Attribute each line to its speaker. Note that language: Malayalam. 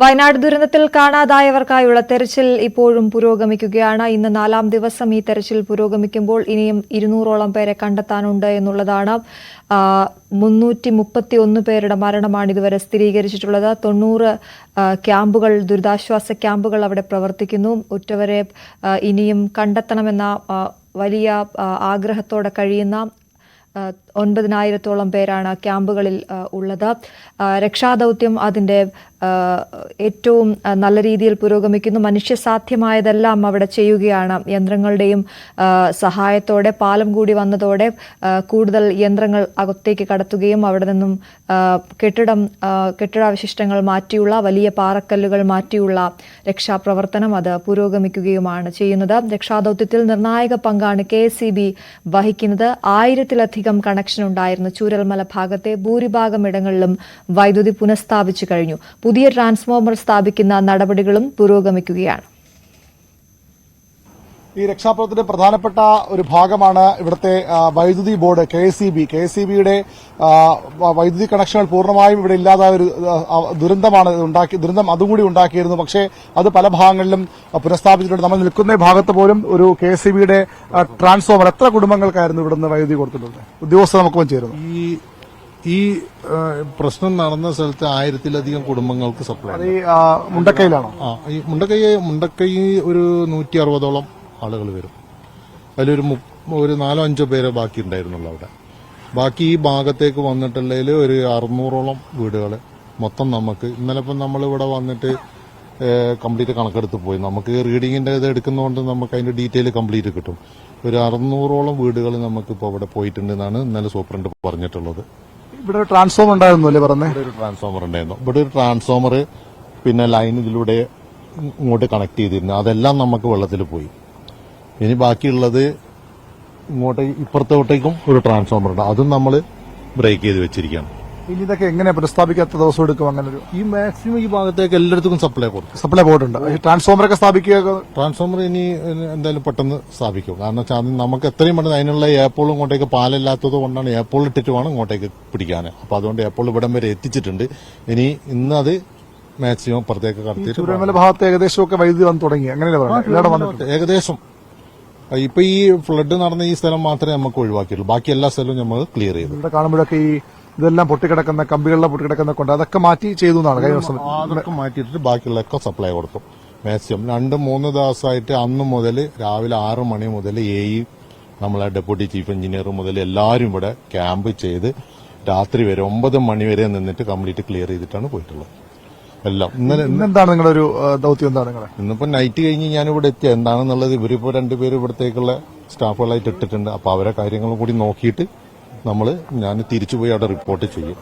Speaker 1: വയനാട് ദുരന്തത്തിൽ കാണാതായവർക്കായുള്ള തെരച്ചിൽ ഇപ്പോഴും പുരോഗമിക്കുകയാണ്. ഇന്ന് നാലാം ദിവസം ഈ തെരച്ചിൽ പുരോഗമിക്കുമ്പോൾ ഇനിയും ഇരുന്നൂറോളം പേരെ കണ്ടെത്താനുണ്ട് എന്നുള്ളതാണ്. മുന്നൂറ്റി മുപ്പത്തി ഒന്ന് പേരുടെ മരണമാണ് ഇതുവരെ സ്ഥിരീകരിച്ചിട്ടുള്ളത്. തൊണ്ണൂറ് ക്യാമ്പുകൾ ദുരിതാശ്വാസ ക്യാമ്പുകൾ അവിടെ പ്രവർത്തിക്കുന്നു. ഉറ്റവരെ ഇനിയും കണ്ടെത്തണമെന്ന വലിയ ആഗ്രഹത്തോടെ കഴിയുന്ന ഒൻപതിനായിരത്തോളം പേരാണ് ക്യാമ്പുകളിൽ ഉള്ളത്. രക്ഷാദൗത്യം അതിന്റെ ഏറ്റവും നല്ല രീതിയിൽ പുരോഗമിക്കുന്നു. മനുഷ്യസാധ്യമായതെല്ലാം അവിടെ ചെയ്യുകയാണ്. യന്ത്രങ്ങളുടെയും സഹായത്തോടെ പാലം കൂടി വന്നതോടെ കൂടുതൽ യന്ത്രങ്ങൾ അകത്തേക്ക് കടത്തുകയും അവിടെ നിന്നും കെട്ടിടം കെട്ടിടാവശിഷ്ടങ്ങൾ മാറ്റിയുള്ള വലിയ പാറക്കല്ലുകൾ മാറ്റിയുള്ള രക്ഷാപ്രവർത്തനം അത് പുരോഗമിക്കുകയുമാണ് ചെയ്യുന്നത്. രക്ഷാദൗത്യത്തിൽ നിർണായക പങ്കാണ് കെ വഹിക്കുന്നത്. ആയിരത്തിലധികം കണക്ഷൻ ഉണ്ടായിരുന്നു ചൂരൽമല ഭാഗത്തെ ഭൂരിഭാഗം ഇടങ്ങളിലും വൈദ്യുതി പുനഃസ്ഥാപിച്ചു കഴിഞ്ഞു. പുതിയ ട്രാൻസ്ഫോമർ സ്ഥാപിക്കുന്ന നടപടികളും പുരോഗമിക്കുകയാണ്.
Speaker 2: ഈ രക്ഷാപ്രവർത്തനത്തിന്റെ പ്രധാനപ്പെട്ട ഒരു ഭാഗമാണ് ഇവിടുത്തെ വൈദ്യുതി board K S B. K S ബിയുടെ വൈദ്യുതി കണക്ഷനുകൾ പൂർണമായും ഇവിടെ ഇല്ലാതായ ഒരു ദുരന്തമാണ് ഉണ്ടാക്കി ദുരന്തം അതുകൂടി ഉണ്ടാക്കിയിരുന്നു. പക്ഷേ അത് പല ഭാഗങ്ങളിലും പുനഃസ്ഥാപിച്ചിട്ടുണ്ട്. നമ്മൾ നിൽക്കുന്ന ഭാഗത്ത് പോലും ഒരു കെ എസ് ബിയുടെ ട്രാൻസ്ഫോമർ എത്ര കുടുംബങ്ങൾക്കായിരുന്നു ഇവിടുന്ന് വൈദ്യുതി കൊടുത്തിട്ടുണ്ട് ഉദ്യോഗസ്ഥർ നമുക്ക് ചേരുന്നു.
Speaker 3: ഈ ഈ പ്രശ്നം നടന്ന സ്ഥലത്ത് ആയിരത്തിലധികം കുടുംബങ്ങൾക്ക് സപ്ലൈ
Speaker 2: മുണ്ടക്കൈയിലാണോ?
Speaker 3: ആ ഈ മുണ്ടക്കൈ മുണ്ടക്കൈ ഒരു നൂറ്റി അറുപതോളം ആളുകൾ വരും. അതിലൊരു ഒരു നാലോ അഞ്ചോ പേരെ ബാക്കി ഉണ്ടായിരുന്നുള്ളൂ അവിടെ. ബാക്കി ഈ ഭാഗത്തേക്ക് വന്നിട്ടുള്ളതിൽ ഒരു അറുന്നൂറോളം വീടുകൾ മൊത്തം നമുക്ക്. ഇന്നലെ ഇപ്പം നമ്മൾ ഇവിടെ വന്നിട്ട് കംപ്ലീറ്റ് കണക്കെടുത്ത് പോയി. നമുക്ക് റീഡിങ്ങിന്റെ ഇത് എടുക്കുന്നതുകൊണ്ട് നമുക്ക് അതിന്റെ ഡീറ്റെയിൽ കംപ്ലീറ്റ് കിട്ടും. ഒരു അറുന്നൂറോളം വീടുകൾ നമുക്ക് അവിടെ പോയിട്ടുണ്ടെന്നാണ് ഇന്നലെ സൂപ്രണ്ട് പറഞ്ഞിട്ടുള്ളത്.
Speaker 2: ഇവിടെ ഒരു ട്രാൻസ്ഫോമർ ഉണ്ടായിരുന്നു അല്ലേ പറഞ്ഞത്
Speaker 3: ഇവിടെ ഒരു ട്രാൻസ്ഫോമർ ഉണ്ടായിരുന്നു. ഇവിടെ ഒരു ട്രാൻസ്ഫോമർ പിന്നെ ലൈൻ ഇതിലൂടെ ഇങ്ങോട്ട് കണക്ട് ചെയ്തിരുന്നു. അതെല്ലാം നമുക്ക് വെള്ളത്തിൽ പോയി. ഇനി ബാക്കിയുള്ളത് ഇങ്ങോട്ട് ഇപ്പുറത്തോട്ടേക്കും ഒരു ട്രാൻസ്ഫോമർ ഉണ്ട്. അതും നമ്മൾ ബ്രേക്ക് ചെയ്ത് വെച്ചിരിക്കുകയാണ്.
Speaker 2: ഇനി ഇതൊക്കെ എങ്ങനെ പുനഃസ്ഥാപിക്കാത്ത ദിവസം എടുക്കും അങ്ങനെ ഒരു
Speaker 3: ഈ മാക്സിമം ഈ ഭാഗത്തേക്ക് എല്ലായിടത്തും സപ്ലൈ പോകും
Speaker 2: സപ്ലൈ പോയിട്ടുണ്ട് ഉണ്ട്. ഒക്കെ ട്രാൻസ്ഫോമറൊക്കെ സ്ഥാപിക്കുക
Speaker 3: ട്രാൻസ്ഫോമർ ഇനി എന്തായാലും പെട്ടെന്ന് സ്ഥാപിക്കും. കാരണം വെച്ചാൽ നമുക്ക് എത്രയും പെട്ടെന്ന് അതിനുള്ള ഏപ്പോളും ഇങ്ങോട്ടേക്ക് പാലില്ലാത്തത് കൊണ്ടാണ് ഏപ്പോൾ ഇട്ടിട്ട് വേണം ഇങ്ങോട്ടേക്ക് പിടിക്കാൻ. അപ്പൊ അതുകൊണ്ട് ഏപ്പോൾ ഇവിടം വരെ എത്തിച്ചിട്ടുണ്ട്. ഇനി ഇന്ന് അത് മാക്സിമം പുറത്തേക്ക് കടത്തിയിട്ട്
Speaker 2: ഭാഗത്ത് ഏകദേശം ഒക്കെ വൈദ്യുതി വന്ന് തുടങ്ങി. അങ്ങനെയല്ലേ
Speaker 3: ഏകദേശം ഇപ്പൊ ഈ ഫ്ലഡ് നടന്ന ഈ സ്ഥലം മാത്രമേ നമുക്ക് ഒഴിവാക്കിയുള്ളൂ ബാക്കി എല്ലാ സ്ഥലവും നമ്മൾ ക്ലിയർ ചെയ്തു.
Speaker 2: ഇവിടെ കാണുമ്പോഴൊക്കെ ഈ ഇതെല്ലാം പൊട്ടിക്കിടക്കുന്ന കമ്പികളിലെ പൊട്ടിക്കിടക്കുന്ന കൊണ്ട് അതൊക്കെ മാറ്റി ചെയ്തു എന്നാണ് കഴിഞ്ഞ ദിവസം.
Speaker 3: അതൊക്കെ മാറ്റിയിട്ട് ബാക്കിയുള്ളതൊക്കെ സപ്ലൈ കൊടുത്തു. മാക്സിമം രണ്ട് മൂന്ന് ദിവസമായിട്ട് അന്ന് മുതൽ രാവിലെ ആറ് മണി മുതൽ എ നമ്മളെ ഡെപ്യൂട്ടി ചീഫ് എഞ്ചിനീയർ മുതൽ എല്ലാവരും ഇവിടെ ക്യാമ്പ് ചെയ്ത് രാത്രി വരെ ഒമ്പത് മണി വരെ നിന്നിട്ട് കംപ്ലീറ്റ് ക്ലിയർ ചെയ്തിട്ടാണ് പോയിട്ടുള്ളത്. എല്ലാം. ഇന്നലെ
Speaker 2: എന്താണ് നിങ്ങളുടെ ഒരു ദൗത്യം എന്താണ് നിങ്ങളെ?
Speaker 3: ഇന്നിപ്പോ നൈറ്റ് കഴിഞ്ഞ് ഞാൻ ഇവിടെ എത്തി എന്താണെന്നുള്ളത് ഇവരിപ്പോ രണ്ടുപേരും ഇവിടത്തേക്കുള്ള സ്റ്റാഫുകളായിട്ട് ഇട്ടിട്ടുണ്ട്. അപ്പൊ അവരെ കാര്യങ്ങളും കൂടി നോക്കിയിട്ട് നമ്മൾ ഞാൻ തിരിച്ചുപോയി അവിടെ റിപ്പോർട്ട് ചെയ്യും.